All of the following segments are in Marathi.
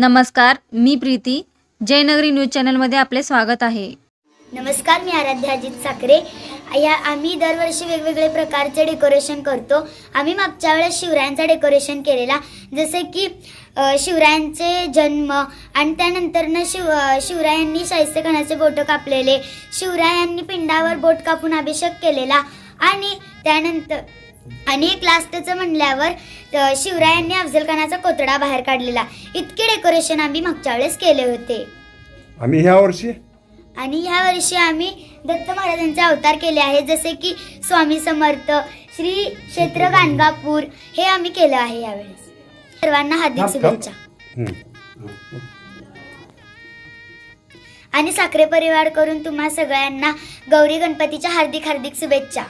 नमस्कार मी प्रीती. जयनगरी न्यूज चॅनलमध्ये आपले स्वागत आहे. नमस्कार मी आराध्या अजित साखरे या आम्ही दरवर्षी वेगवेगळे प्रकारचे डेकोरेशन करतो. आम्ही मागच्या वेळेस शिवरायांचा डेकोरेशन केलेला. जसे की शिवरायांचे जन्म आणि त्यानंतरनं शिव शिवरायांनी शाहिस्ते खानाचे बोटं कापलेले शिवरायांनी पिंडावर बोट कापून अभिषेक केलेला आणि त्यानंतर आणि एक लास्टचं म्हणल्यावर शिवरायांनी अफजल खानाचा कोतडा बाहेर काढलेला. इतके डेकोरेशन आम्ही मागच्या वेळेस केले होते. आम्ही ह्या वर्षी? आणि ह्या वर्षी आम्ही दत्त महाराजांचे अवतार केले आहेत जसे की स्वामी समर्थ श्री क्षेत्र गाणगापूर हे आम्ही केलं आहे यावेळेस. सर्वांना हार्दिक. शुभेच्छा. आणि साखरे परिवार करून तुम्हा सगळ्यांना गौरी गणपतीच्या हार्दिक हार्दिक शुभेच्छा.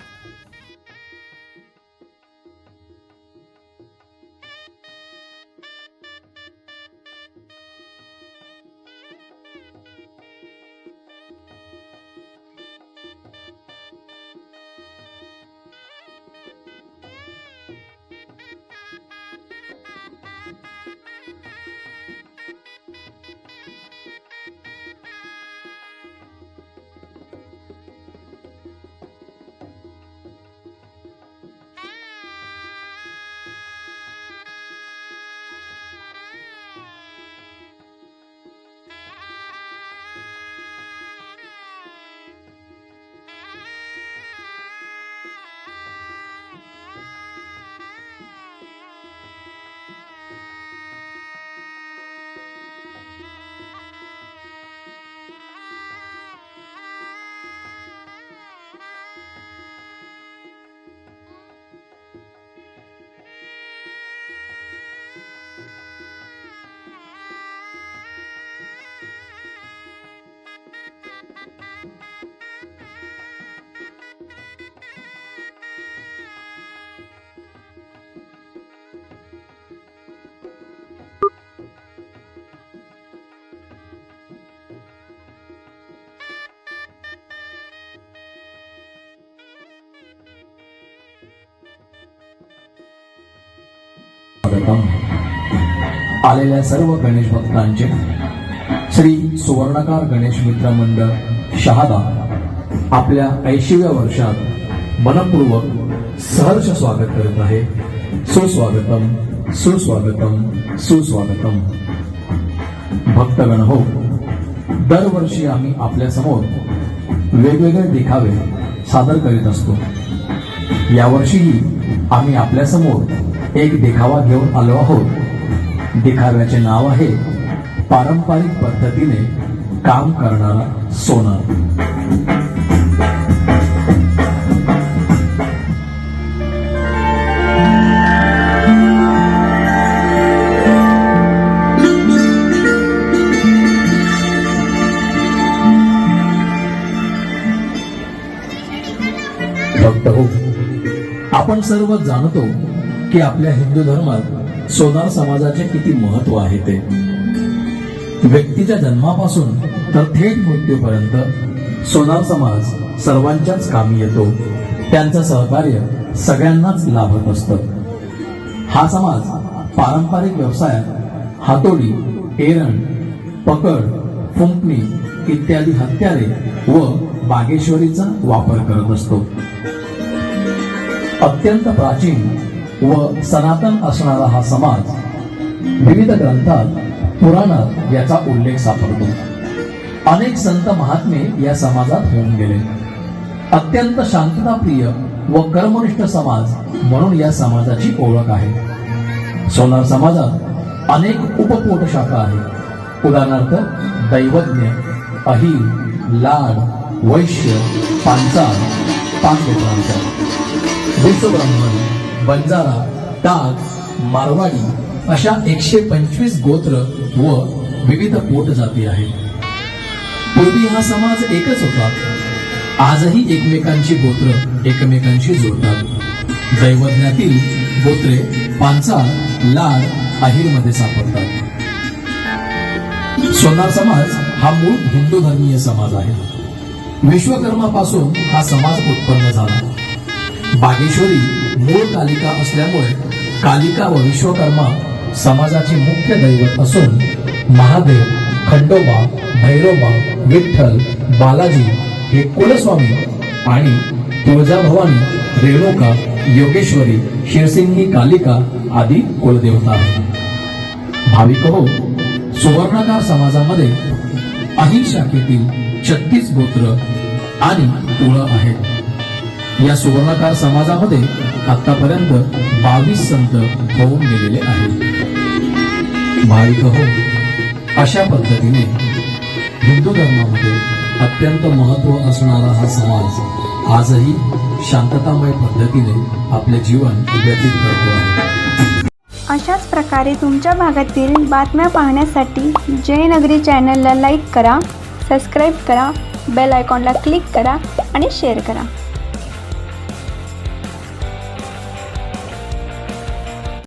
आलेल्या सर्व गणेश भक्तांचे श्री सुवर्णकार गणेश मित्र मंडळ शहादा आपल्या ऐंशीव्या वर्षात मनपूर्वक सहर्ष स्वागत करत आहे. सुस्वागतम सुस्वागतम सुस्वागतम. भक्तगण हो दरवर्षी आम्ही आपल्यासमोर वेगवेगळे देखावे सादर करीत असतो. यावर्षीही आम्ही आपल्यासमोर एक देखावा घेऊन आलो आहोत. दिखाव्याचे नाव आहे पारंपरिक पद्धतीने काम करणारा सोनार भक्त हो आपण सर्व जाणतो की आपल्या हिंदू धर्मात सोनार समाजाचे किती महत्त्व आहे ते? व्यक्तीच्या जन्मापासून तर थेट मृत्यूपर्यंत सोनार समाज सर्वांच्याच कामी येतो. त्यांचं सहकार्य सगळ्यांनाच लाभत असतं. हा समाज पारंपरिक व्यवसायात हातोडी एरण पकड फुंकणी इत्यादी हत्यारे व बागेश्वरीचा वापर करत असतो. अत्यंत प्राचीन व सनातन असणारा हा समाज विविध ग्रंथात पुराणात याचा उल्लेख सापडतो. अनेक संत महात्मे या समाजात होऊन गेले. अत्यंत शांतताप्रिय व कर्मनिष्ठ समाज म्हणून या समाजाची ओळख आहे. सोनार समाजात अनेक उपपोट शाखा आहेत. उदाहरणार्थ दैवज्ञ अहिर लाड वैश्य पांचाळ पांच विश्वब्राह्मण बंजारा डाग मारवाडी अशा एकशे पंचवीस गोत्र व विविध पोट जाती आहेत. पूर्वी हा समाज एकच होता. आजही एकमेकांची गोत्र एकमेकांशी जोडतात. दैवज्ञातील गोत्रे पांचाळ लाड अहिरमध्ये सापडतात. सोनार समाज हा मूळ हिंदू धर्मीय समाज आहे. विश्वकर्मापासून हा समाज उत्पन्न झाला. बागेश्वरी मूळ कालिका असल्यामुळे कालिका व विश्वकर्मा समाजाचे मुख्य दैवत असून महादेव खंडोबा भैरोबा विठ्ठल बालाजी हे कुलस्वामी आणि तुळजाभवानी रेणुका योगेश्वरी शिरसिंगी कालिका आदी कुलदेवता आहेत. भाविक हो सुवर्णकार समाजामध्ये अहिर शाखेतील छत्तीस गोत्र आणि कुळ आहेत. या सुवर्णकार समाजामध्ये आतापर्यंत बावीस संत होऊन गेलेले आहेत. भाविक हो अशा पद्धतीने हिंदू धर्मामध्ये अत्यंत महत्त्व असणारा हा समाज आजही शांततामय पद्धतीने आपले जीवन व्यतीत करतो आहे. अशाच प्रकारे तुमच्या भागातील बातम्या पाहण्यासाठी जयनगरी चॅनलला लाईक करा सबस्क्राईब करा बेल आयकॉनला क्लिक करा आणि शेअर करा.